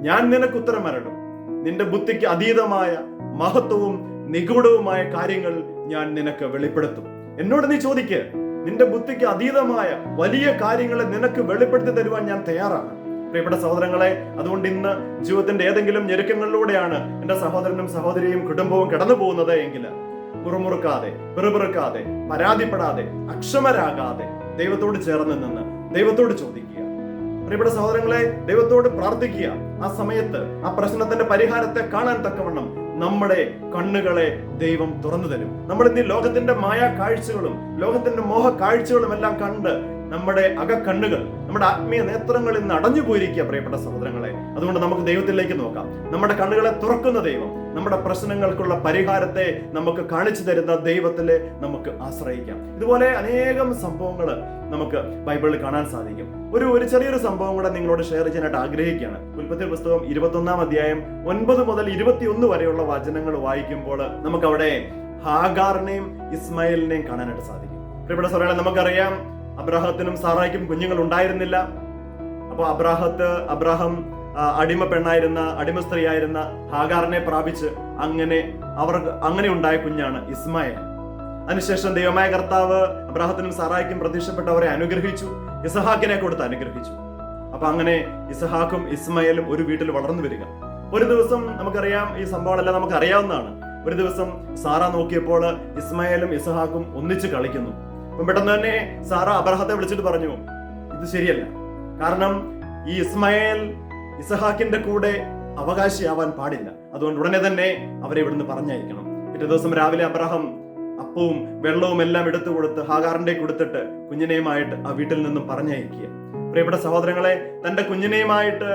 ഞാൻ നിനക്ക് ഉത്തരം വരണം നിന്റെ ബുദ്ധിക്ക് അതീതമായ മഹത്വവും നിഗൂഢവുമായ കാര്യങ്ങൾ ഞാൻ നിനക്ക് വെളിപ്പെടുത്തും. എന്നോട് നീ ചോദിക്ക്. നിന്റെ ബുദ്ധിക്ക് അതീതമായ വലിയ കാര്യങ്ങളെ നിനക്ക് വെളിപ്പെടുത്തി തരുവാൻ ഞാൻ തയ്യാറാണ്. പ്രിയപ്പെട്ട സഹോദരങ്ങളെ അതുകൊണ്ട് ഇന്ന് ജീവിതത്തിന്റെ ഏതെങ്കിലും ഞെരുക്കങ്ങളിലൂടെയാണ് എന്റെ സഹോദരനും സഹോദരിയും കുടുംബവും കടന്നു പോകുന്നത് എങ്കിൽ മുറുമുറുക്കാതെ പിറുപിറുക്കാതെ പരാതിപ്പെടാതെ അക്ഷമരാകാതെ ദൈവത്തോട് ചേർന്ന് നിന്ന് ദൈവത്തോട് ചോദിക്കുക. പ്രിയപ്പെട്ട സഹോദരങ്ങളെ ദൈവത്തോട് പ്രാർത്ഥിക്കുക. ആ സമയത്ത് ആ പ്രശ്നത്തിന്റെ പരിഹാരത്തെ കാണാൻ തക്കവണ്ണം നമ്മുടെ കണ്ണുകളെ ദൈവം തുറന്നു തരും. നമ്മൾ ഇന്ന് ലോകത്തിന്റെ മായ കാഴ്ചകളും ലോകത്തിന്റെ മോഹ കാഴ്ചകളും എല്ലാം കണ്ട് നമ്മുടെ അകക്കണ്ണുകൾ നമ്മുടെ ആത്മീയ നേത്രങ്ങൾ ഇന്ന് അടഞ്ഞു പോയിരിക്കുക പ്രിയപ്പെട്ട സഹോദരങ്ങളെ. അതുകൊണ്ട് നമുക്ക് ദൈവത്തിലേക്ക് നോക്കാം. നമ്മുടെ കണ്ണുകളെ തുറക്കുന്ന ദൈവം നമ്മുടെ പ്രശ്നങ്ങൾക്കുള്ള പരിഹാരത്തെ നമുക്ക് കാണിച്ചു തരുന്ന ദൈവത്തിലെ നമുക്ക് ആശ്രയിക്കാം. ഇതുപോലെ അനേകം സംഭവങ്ങൾ നമുക്ക് ബൈബിളിൽ കാണാൻ സാധിക്കും. ഒരു ഒരു ചെറിയൊരു സംഭവം കൂടെ നിങ്ങളോട് ഷെയർ ചെയ്യാനായിട്ട് ആഗ്രഹിക്കുകയാണ്. ഉൽപ്പത്തി പുസ്തകം ഇരുപത്തൊന്നാം അധ്യായം ഒൻപത് മുതൽ ഇരുപത്തിയൊന്ന് വരെയുള്ള വചനങ്ങൾ വായിക്കുമ്പോൾ നമുക്ക് അവിടെ ഹാഗാറിനെയും ഇസ്മായിലിനെയും കാണാനായിട്ട് സാധിക്കും. പ്രിയപ്പെട്ട നമുക്കറിയാം അബ്രാഹത്തിനും സാറായ്ക്കും കുഞ്ഞുങ്ങൾ ഉണ്ടായിരുന്നില്ല അപ്പോൾ അബ്രാഹത്ത് അബ്രാഹം അടിമ പെണ്ണായിരുന്ന അടിമ സ്ത്രീയായിരുന്ന ഹാഗാറിനെ പ്രാപിച്ച് അങ്ങനെ അവർ അങ്ങനെ ഉണ്ടായ കുഞ്ഞാണ് ഇസ്മായിൽ. അതിനുശേഷം ദൈവമായ കർത്താവ് അബ്രാഹത്തിനും സാറായ്ക്കും പ്രത്യക്ഷപ്പെട്ടവരെ അനുഗ്രഹിച്ചു ഇസഹാക്കിനെ കൊടുത്ത് അനുഗ്രഹിച്ചു. അപ്പൊ അങ്ങനെ ഇസഹാക്കും ഇസ്മയലും ഒരു വീട്ടിൽ വളർന്നു വരിക. ഒരു ദിവസം നമുക്കറിയാം ഈ സംഭവങ്ങളെല്ലാം നമുക്ക് അറിയാവുന്നതാണ് ഒരു ദിവസം സാറ നോക്കിയപ്പോൾ ഇസ്മയലും ഇസഹാക്കും ഒന്നിച്ച് കളിക്കുന്നു. പെട്ടെന്ന് തന്നെ സാറ അബ്രഹത്തെ വിളിച്ചിട്ട് പറഞ്ഞു ഇത് ശരിയല്ല. കാരണം ഈ ഇസ്മായേൽ ഇസഹാക്കിന്റെ കൂടെ അവകാശിയാവാൻ പാടില്ല. അതുകൊണ്ട് ഉടനെ തന്നെ അവരെ ഇവിടുന്ന് പറഞ്ഞയക്കണം. പിറ്റേ ദിവസം രാവിലെ അബ്രഹാം അപ്പവും വെള്ളവും എല്ലാം എടുത്തു കൊടുത്ത് ഹാഗാറിന്റെ കൊടുത്തിട്ട് കുഞ്ഞിനെയുമായിട്ട് ആ വീട്ടിൽ നിന്നും പറഞ്ഞയക്കുക. പ്രിയപ്പെട്ട സഹോദരങ്ങളെ തന്റെ കുഞ്ഞിനെയുമായിട്ട്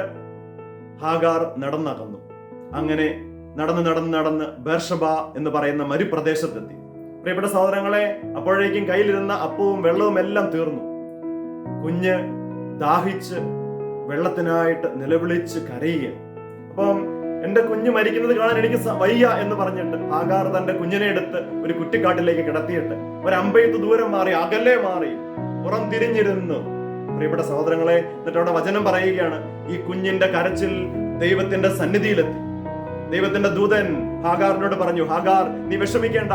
ഹാഗാർ നടന്നകന്നു. അങ്ങനെ നടന്ന് നടന്ന് നടന്ന് ബേർഷബ എന്ന് പറയുന്ന മരുപ്രദേശത്തെത്തി. പ്രിയപ്പെട്ട സഹോദരങ്ങളെ അപ്പോഴേക്കും കയ്യിലിരുന്ന അപ്പവും വെള്ളവും എല്ലാം തീർന്നു. കുഞ്ഞ് ദാഹിച്ച് വെള്ളത്തിനായിട്ട് നിലവിളിച്ച് കരയുക അപ്പം എന്റെ കുഞ്ഞ് മരിക്കുന്നത് കാണാൻ എനിക്ക് വയ്യ എന്ന് പറഞ്ഞിട്ട് ആകാർ തന്റെ കുഞ്ഞിനെ എടുത്ത് ഒരു കുറ്റിക്കാട്ടിലേക്ക് കിടത്തിയിട്ട് ഒരു അമ്പയത്ത് ദൂരം മാറി അകലെ മാറി പുറം തിരിഞ്ഞിരുന്നു. പ്രിയപ്പെട്ട സഹോദരങ്ങളെ എന്നിട്ട് അവിടെ വചനം പറയുകയാണ് ഈ കുഞ്ഞിന്റെ കരച്ചിൽ ദൈവത്തിന്റെ സന്നിധിയിലെത്തി. ദൈവത്തിന്റെ ദൂതൻ ഹാഗാറിനോട് പറഞ്ഞു ഹാഗാർ നീ വിഷമിക്കേണ്ട.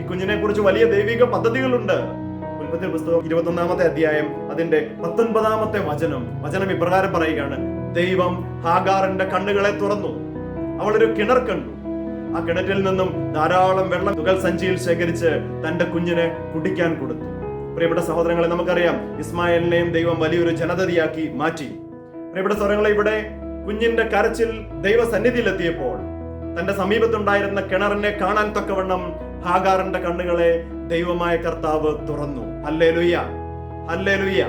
ഈ കുഞ്ഞിനെ കുറിച്ച് വലിയ ദൈവിക പദ്ധതികളുണ്ട്. ഉൽപ്പത്തി പുസ്തകം ഇരുപത്തൊന്നാമത്തെ അധ്യായം അതിന്റെ പത്തൊൻപതാമത്തെ വചനം. വചനം ഇപ്രകാരം പറയുകയാണ്. ദൈവം ഹാഗാറിന്റെ കണ്ണുകളെ തുറന്നു. അവളൊരു കിണർ കണ്ടു. ആ കിണറ്റിൽ നിന്നും ധാരാളം വെള്ളം തുകൽ സഞ്ചിയിൽ ശേഖരിച്ച് തന്റെ കുഞ്ഞിനെ കുടിക്കാൻ കൊടുത്തു. പ്രിയപ്പെട്ട സഹോദരങ്ങളെ നമുക്കറിയാം ഇസ്മായിലിനെയും ദൈവം വലിയൊരു ജനതയാക്കി മാറ്റി. പ്രിയപ്പെട്ട സഹോദരങ്ങളെ ഇവിടെ കുഞ്ഞിന്റെ കരച്ചിൽ ദൈവസന്നിധിയിലെത്തിയപ്പോൾ തന്റെ സമീപത്തുണ്ടായിരുന്ന കിണറിനെ കാണാൻ തക്കവണ്ണം ഹാഗാറിന്റെ കണ്ണുകളെ ദൈവമായ കർത്താവ് തുറന്നു. അല്ലേ ലുയ്യ അല്ലേ ലുയ്യ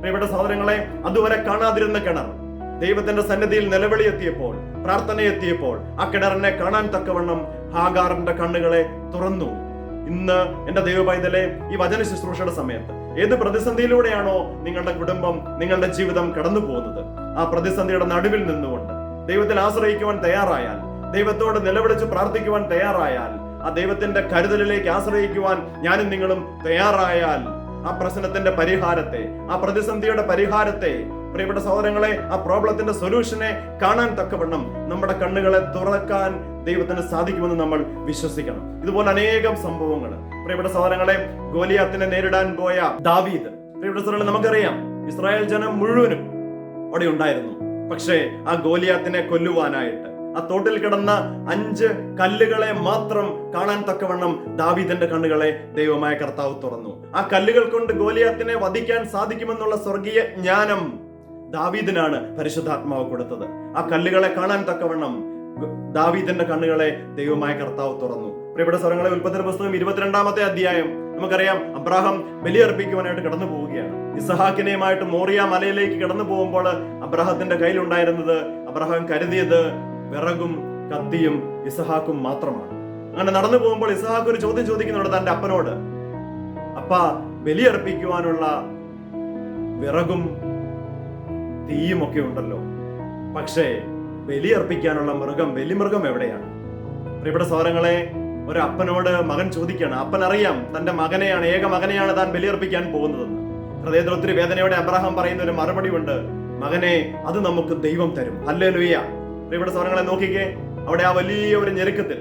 പ്രിയപ്പെട്ട സഹോദരങ്ങളെ അതുവരെ കാണാതിരുന്ന കിണർ. ദൈവത്തിന്റെ സന്നിധിയിൽ നിലവിളി എത്തിയപ്പോൾ പ്രാർത്ഥന എത്തിയപ്പോൾ ആ കിണറിനെ കാണാൻ തക്കവണ്ണം ഹാഗാറിന്റെ കണ്ണുകളെ തുറന്നു. ഇന്ന് എന്റെ ദൈവപൈതലെ ഈ വചന ശുശ്രൂഷയുടെ സമയത്ത് ഏത് പ്രതിസന്ധിയിലൂടെയാണോ നിങ്ങളുടെ കുടുംബം നിങ്ങളുടെ ജീവിതം കടന്നു പോകുന്നത് ആ പ്രതിസന്ധിയുടെ നടുവിൽ നിന്നുകൊണ്ട് ദൈവത്തിൽ ആശ്രയിക്കുവാൻ തയ്യാറായാൽ ദൈവത്തോട് നിലവിളിച്ച് പ്രാർത്ഥിക്കുവാൻ തയ്യാറായാൽ ആ ദൈവത്തിന്റെ കരുതലിലേക്ക് ആശ്രയിക്കുവാൻ ഞാനും നിങ്ങളും തയ്യാറായാൽ ആ പ്രശ്നത്തിന്റെ പരിഹാരത്തെ ആ പ്രതിസന്ധിയുടെ പരിഹാരത്തെ പ്രിയപ്പെട്ട സഹോദരങ്ങളെ ആ പ്രോബ്ലത്തിന്റെ സൊല്യൂഷനെ കാണാൻ തക്കവണ്ണം നമ്മുടെ കണ്ണുകളെ തുറക്കാൻ ദൈവത്തിന് സാധിക്കുമെന്ന് നമ്മൾ വിശ്വസിക്കണം. ഇതുപോലെ അനേകം സംഭവങ്ങൾ. പ്രിയപ്പെട്ട സഹോദരങ്ങളെ ഗോലിയാത്തിനെ നേരിടാൻ പോയ ദാവീദ്. പ്രിയപ്പെട്ട സഹോദരങ്ങളെ നമുക്കറിയാം ഇസ്രായേൽ ജനം മുഴുവനും അവിടെ ഉണ്ടായിരുന്നു പക്ഷേ ആ ഗോലിയാത്തിനെ കൊല്ലുവാനായിട്ട് ആ തോട്ടിൽ കിടന്ന അഞ്ച് കല്ലുകളെ മാത്രം കാണാൻ തക്കവണ്ണം ദാവീദിന്റെ കണ്ണുകളെ ദൈവമായ കർത്താവ് തുറന്നു. ആ കല്ലുകൾ കൊണ്ട് ഗോലിയാത്തിനെ വധിക്കാൻ സാധിക്കുമെന്നുള്ള സ്വർഗീയ ജ്ഞാനം ദാവീദിനാണ് പരിശുദ്ധാത്മാവ് കൊടുത്തത്. ആ കല്ലുകളെ കാണാൻ തക്കവണ്ണം ദാവീദിന്റെ കണ്ണുകളെ ദൈവമായ കർത്താവ് തുറന്നു. പ്രിയപ്പെട്ട സ്വരങ്ങളെ ഉൽപ്പത്തിന്റെ പുസ്തകം ഇരുപത്തിരണ്ടാമത്തെ അധ്യായം. നമുക്കറിയാം അബ്രാഹം ബലിയർപ്പിക്കുവാനായിട്ട് കടന്നു പോവുകയാണ്. ഇസഹാക്കിനെയുമായിട്ട് മോറിയ മലയിലേക്ക് കടന്നു പോകുമ്പോൾ അബ്രാഹത്തിന്റെ കയ്യിലുണ്ടായിരുന്നത് അബ്രഹാം കരുതിയത് വിറകും കത്തിയും ഇസഹാക്കും മാത്രമാണ്. അങ്ങനെ നടന്നു പോകുമ്പോൾ ഇസഹാക്ക് ഒരു ചോദ്യം ചോദിക്കുന്നുണ്ട് തന്റെ അപ്പനോട്. അപ്പ ബലിയർപ്പിക്കുവാനുള്ള വിറകും തീയും ഒക്കെ ഉണ്ടല്ലോ. പക്ഷേ ബലിയർപ്പിക്കാനുള്ള മൃഗം ബലിമൃഗം എവിടെയാണ്? പ്രിയപ്പെട്ട സഹോദരങ്ങളെ ഒരു അപ്പനോട് മകൻ ചോദിക്കുകയാണ്. അപ്പൻ അറിയാം തന്റെ മകനെയാണ് ഏക മകനെയാണ് താൻ ബലിയർപ്പിക്കാൻ പോകുന്നതെന്ന്. ഹൃദയത്തിൽ ഒത്തിരി വേദനയോടെ അബ്രഹാം പറയുന്ന ഒരു മറുപടി ഉണ്ട്. മകനെ അത് നമുക്ക് ദൈവം തരും. അല്ലേ ലുയ്യ പ്രിയപ്പെട്ട സ്വരങ്ങളെ നോക്കിക്കേ. അവിടെ ആ വലിയ ഒരു ഞെരുക്കത്തിൽ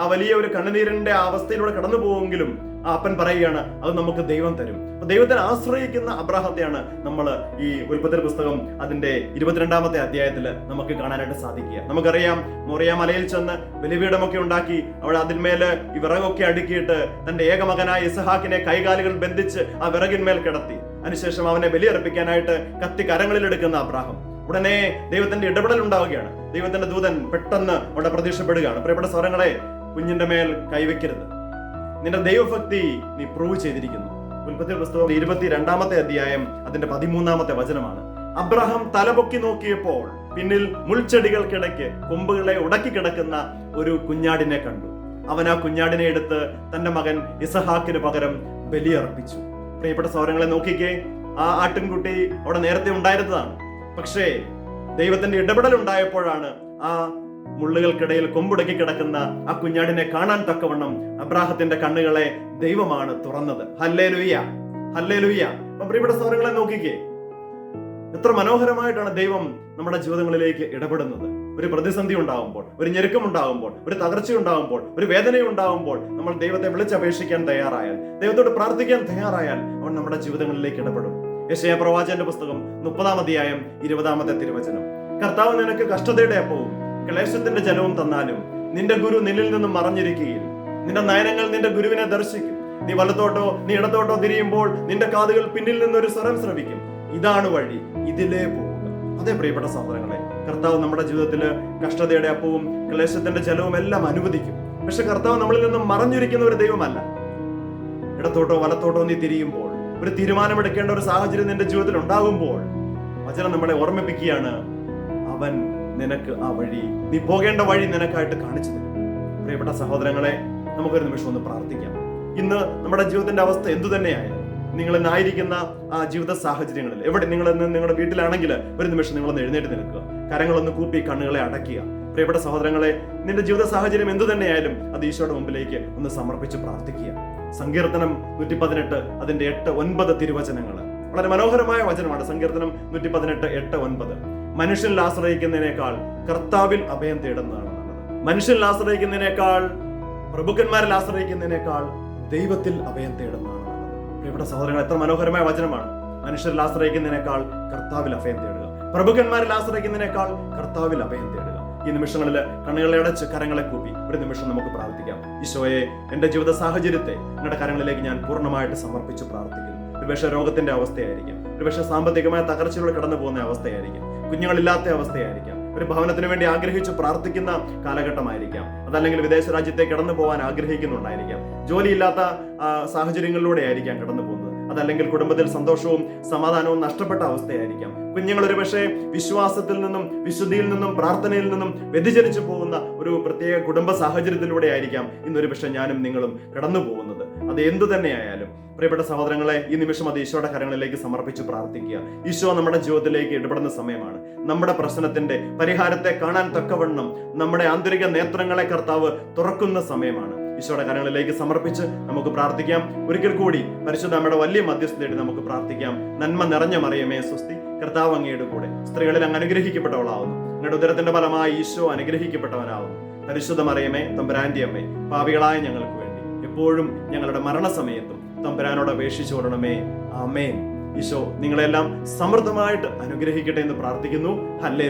ആ വലിയ ഒരു കണ്ണുനീരിന്റെ അവസ്ഥയിലൂടെ കടന്നു പോവുമെങ്കിലും ആ അപ്പൻ പറയുകയാണ് അത് നമുക്ക് ദൈവം തരും. അപ്പൊ ദൈവത്തിന് ആശ്രയിക്കുന്ന അബ്രാഹത്തെയാണ് നമ്മൾ ഈ ഉൽപ്പത്തിൽ പുസ്തകം അതിന്റെ ഇരുപത്തിരണ്ടാമത്തെ അധ്യായത്തിൽ നമുക്ക് കാണാനായിട്ട് സാധിക്കുക. നമുക്കറിയാം മോറിയ മലയിൽ ചെന്ന് ബലിപീഠമൊക്കെ ഉണ്ടാക്കി അവിടെ അതിന്മേൽ ഈ വിറകൊക്കെ അടുക്കിയിട്ട് തന്റെ ഏകമകനായ ഇസഹാക്കിനെ കൈകാലുകൾ ബന്ധിച്ച് ആ വിറകിന്മേൽ കിടത്തി. അതിനുശേഷം അവനെ ബലിയർപ്പിക്കാനായിട്ട് കത്തി കരങ്ങളിൽ എടുക്കുന്ന അബ്രാഹം. ഉടനെ ദൈവത്തിന്റെ ഇടപെടൽ ഉണ്ടാവുകയാണ്. ദൈവത്തിന്റെ ദൂതൻ പെട്ടെന്ന് അവിടെ പ്രത്യക്ഷപ്പെടുകയാണ്. പ്രിയപ്പെട്ട സ്വരങ്ങളെ കുഞ്ഞിന്റെ മേൽ കൈവയ്ക്കരുത്. നിന്റെ ദൈവഭക്തി നീ പ്രൂവ് ചെയ്തിരിക്കുന്നു. ഉൽപ്പത്തി പുസ്തകം ഇരുപത്തി രണ്ടാമത്തെ അധ്യായം അതിന്റെ പതിമൂന്നാമത്തെ വചനമാണ്. അബ്രഹാം തലപൊക്കി നോക്കിയപ്പോൾ പിന്നിൽ മുൾച്ചെടികൾക്കിടയ്ക്ക് കൊമ്പുകളെ ഉടക്കി കിടക്കുന്ന ഒരു കുഞ്ഞാടിനെ കണ്ടു. അവൻ ആ കുഞ്ഞാടിനെ എടുത്ത് തന്റെ മകൻ ഇസഹാക്കിന് പകരം ബലിയർപ്പിച്ചു. പ്രിയപ്പെട്ട സൗരങ്ങളെ നോക്കിക്കേ ആ ആട്ടിൻകുട്ടി അവിടെ നേരത്തെ ഉണ്ടായിരുന്നതാണ്. പക്ഷേ ദൈവത്തിന്റെ ഇടപെടൽ ഉണ്ടായപ്പോഴാണ് ആ മുള്ളുകൾക്കിടയിൽ കൊമ്പുടക്കി കിടക്കുന്ന ആ കുഞ്ഞാടിനെ കാണാൻ തക്കവണ്ണം അബ്രാഹത്തിന്റെ കണ്ണുകളെ ദൈവമാണ് തുറന്നത്. ഹല്ലേ ലുയ്യ ഹല്ലേ ലുയ്യ പ്രിയപ്പെട്ട സ്വരങ്ങളെ നോക്കിക്കേ. എത്ര മനോഹരമായിട്ടാണ് ദൈവം നമ്മുടെ ജീവിതങ്ങളിലേക്ക് ഇടപെടുന്നത്. ഒരു പ്രതിസന്ധി ഉണ്ടാകുമ്പോൾ ഒരു ഞെരുക്കം ഉണ്ടാകുമ്പോൾ ഒരു തകർച്ച ഉണ്ടാകുമ്പോൾ ഒരു വേദന ഉണ്ടാകുമ്പോൾ നമ്മൾ ദൈവത്തെ വിളിച്ചപേക്ഷിക്കാൻ തയ്യാറായാൽ ദൈവത്തോട് പ്രാർത്ഥിക്കാൻ തയ്യാറായാൽ അവൻ നമ്മുടെ ജീവിതങ്ങളിലേക്ക് ഇടപെടും. യശയ പ്രവാചന്റെ പുസ്തകം മുപ്പതാം അധ്യായം ഇരുപതാമത്തെ തിരുവചനം. കർത്താവ് നിനക്ക് കഷ്ടതയുടെ അപ്പവും ക്ലേശത്തിന്റെ ജലവും തന്നാലും നിന്റെ ഗുരു നിന്നിൽ നിന്നും മറഞ്ഞിരിക്കുകയും നിന്റെ നയനങ്ങൾ നിന്റെ ഗുരുവിനെ ദർശിക്കും. നീ വലത്തോട്ടോ നീ ഇടത്തോട്ടോ തിരിയുമ്പോൾ നിന്റെ കാതുകൾ പിന്നിൽ നിന്നൊരു സ്വരം ശ്രവിക്കും ഇതാണ് വഴി ഇതിലേ പോവുക അതേ പ്രിയപ്പെട്ട സഹോദരങ്ങളെ കർത്താവ് നമ്മുടെ ജീവിതത്തിൽ കഷ്ടതയുടെ അപ്പവും ക്ലേശത്തിന്റെ ജലവും എല്ലാം അനുവദിക്കും. പക്ഷെ കർത്താവ് നമ്മളിൽ നിന്നും മറഞ്ഞിരിക്കുന്ന ഒരു ദൈവമല്ല. ഇടത്തോട്ടോ വലത്തോട്ടോ നീ തിരിയുമ്പോൾ ഒരു തീരുമാനമെടുക്കേണ്ട ഒരു സാഹചര്യം നിന്റെ ജീവിതത്തിൽ ഉണ്ടാകുമ്പോൾ വചനം നമ്മളെ ഓർമ്മിപ്പിക്കുകയാണ് അവൻ നിനക്ക് ആ വഴി നീ പോകേണ്ട വഴി നിനക്കായിട്ട് കാണിച്ചു തരും. പ്രിയപ്പെട്ട സഹോദരങ്ങളെ നമുക്കൊരു നിമിഷം ഒന്ന് പ്രാർത്ഥിക്കാം. ഇന്ന് നമ്മുടെ ജീവിതത്തിന്റെ അവസ്ഥ എന്തു തന്നെയായാലും നിങ്ങൾ ഇന്നായിരിക്കുന്ന ആ ജീവിത സാഹചര്യങ്ങളിൽ എവിടെ നിങ്ങൾ ഇന്ന് നിങ്ങളുടെ വീട്ടിലാണെങ്കിൽ ഒരു നിമിഷം നിങ്ങളൊന്ന് എഴുന്നേറ്റ് നിൽക്കുക. കരങ്ങളൊന്ന് കൂപ്പി കണ്ണുകളെ അടയ്ക്കുക. പ്രിയപ്പെട്ട സഹോദരങ്ങളെ നിന്റെ ജീവിത സാഹചര്യം എന്തു തന്നെയായാലും അത് ഈശോയുടെ മുമ്പിലേക്ക് ഒന്ന് സമർപ്പിച്ച് പ്രാർത്ഥിക്കുക. സങ്കീർത്തനം നൂറ്റി പതിനെട്ട് അതിന്റെ എട്ട് ഒൻപത് തിരുവചനങ്ങൾ വളരെ മനോഹരമായ വചനമാണ് സങ്കീർത്തനം നൂറ്റി പതിനെട്ട് എട്ട് ഒൻപത്. മനുഷ്യനിൽ ആശ്രയിക്കുന്നതിനേക്കാൾ കർത്താവിൽ അഭയം തേടുന്നതാണ് നല്ലത്. മനുഷ്യനിൽ ആശ്രയിക്കുന്നതിനേക്കാൾ പ്രഭുക്കന്മാരിൽ ആശ്രയിക്കുന്നതിനേക്കാൾ ദൈവത്തിൽ അഭയം തേടുന്നതാണ് പ്രിയപ്പെട്ട സഹോദരങ്ങൾ എത്ര മനോഹരമായ വചനമാണ്. മനുഷ്യരിൽ ആശ്രയിക്കുന്നതിനേക്കാൾ കർത്താവിൽ അഭയം തേടുക. പ്രഭുക്കന്മാരിൽ ആശ്രയിക്കുന്നതിനേക്കാൾ കർത്താവിൽ അഭയം തേടുക. ഈ നിമിഷങ്ങളിൽ കണ്ണുകളെ അടച്ച് കരങ്ങളെ കൂപ്പി ഒരു നിമിഷം നമുക്ക് പ്രാർത്ഥിക്കാം. ഈശോയെ എന്റെ ജീവിത സാഹചര്യത്തെ നിങ്ങളുടെ കരങ്ങളിലേക്ക് ഞാൻ പൂർണമായിട്ട് സമർപ്പിച്ച് പ്രാർത്ഥിക്കുന്നു. ഒരുപക്ഷെ രോഗത്തിന്റെ അവസ്ഥയായിരിക്കും. ഒരുപക്ഷെ സാമ്പത്തികമായ തകർച്ചയിലൂടെ കടന്നു പോകുന്ന അവസ്ഥയായിരിക്കാം. കുഞ്ഞുങ്ങളില്ലാത്ത അവസ്ഥയായിരിക്കാം. ഒരു ഭവനത്തിന് വേണ്ടി ആഗ്രഹിച്ച് പ്രാർത്ഥിക്കുന്ന കാലഘട്ടമായിരിക്കാം. അതല്ലെങ്കിൽ വിദേശ രാജ്യത്തെ കടന്നു പോകാൻ ആഗ്രഹിക്കുന്നുണ്ടായിരിക്കാം. ജോലിയില്ലാത്ത സാഹചര്യങ്ങളിലൂടെ ആയിരിക്കാം കടന്നു പോകുന്നത്. അതല്ലെങ്കിൽ കുടുംബത്തിൽ സന്തോഷവും സമാധാനവും നഷ്ടപ്പെട്ട അവസ്ഥയായിരിക്കാം. കുഞ്ഞുങ്ങൾ ഒരു പക്ഷേ വിശ്വാസത്തിൽ നിന്നും വിശുദ്ധിയിൽ നിന്നും പ്രാർത്ഥനയിൽ നിന്നും വ്യതിചലിച്ചു പോകുന്ന ഒരു പ്രത്യേക കുടുംബ സാഹചര്യത്തിലൂടെ ആയിരിക്കാം ഇന്നൊരു പക്ഷേ ഞാനും നിങ്ങളും കടന്നു പോകുന്നത്. അത് എന്തു തന്നെയായാലും. പ്രിയപ്പെട്ട സഹോദരങ്ങളെ ഈ നിമിഷം അത് ഈശോയുടെ കരങ്ങളിലേക്ക് സമർപ്പിച്ച് പ്രാർത്ഥിക്കുക. ഈശോ നമ്മുടെ ജീവിതത്തിലേക്ക് ഇടപെടുന്ന സമയമാണ്. നമ്മുടെ പ്രശ്നത്തിന്റെ പരിഹാരത്തെ കാണാൻ തക്കവണ്ണം നമ്മുടെ ആന്തരിക നേത്രങ്ങളെ കർത്താവ് തുറക്കുന്ന സമയമാണ്. ഈശോയുടെ കരങ്ങളിലേക്ക് സമർപ്പിച്ച് നമുക്ക് പ്രാർത്ഥിക്കാം. ഒരിക്കൽ കൂടി പരിശുദ്ധ അമ്മയുടെ വലിയ മധ്യസ്ഥതയുടെ നമുക്ക് പ്രാർത്ഥിക്കാം. നന്മ നിറഞ്ഞ മറിയമേ സ്വസ്തി കർത്താവ് അങ്ങയുടെ കൂടെ. സ്ത്രീകളിൽ അങ്ങ് അനുഗ്രഹിക്കപ്പെട്ടവളാവുന്നു. അങ്ങയുടെ ഉദരത്തിന്റെ ഫലമായി ഈശോ അനുഗ്രഹിക്കപ്പെട്ടവനാവുന്നു. പരിശുദ്ധ മറിയമേ തമ്പുരാന്റെ അമ്മേ പാവികളായ ഞങ്ങൾക്ക് വേണ്ടി എപ്പോഴും ഞങ്ങളുടെ മരണസമയത്തും തമ്പുരാനോട് അപേക്ഷിച്ചു കൊള്ളണമേ. ആമേൻ. ഈശോ നിങ്ങളെല്ലാം സമൃദ്ധമായിട്ട് അനുഗ്രഹിക്കട്ടെ എന്ന് പ്രാർത്ഥിക്കുന്നു. ഹല്ലേ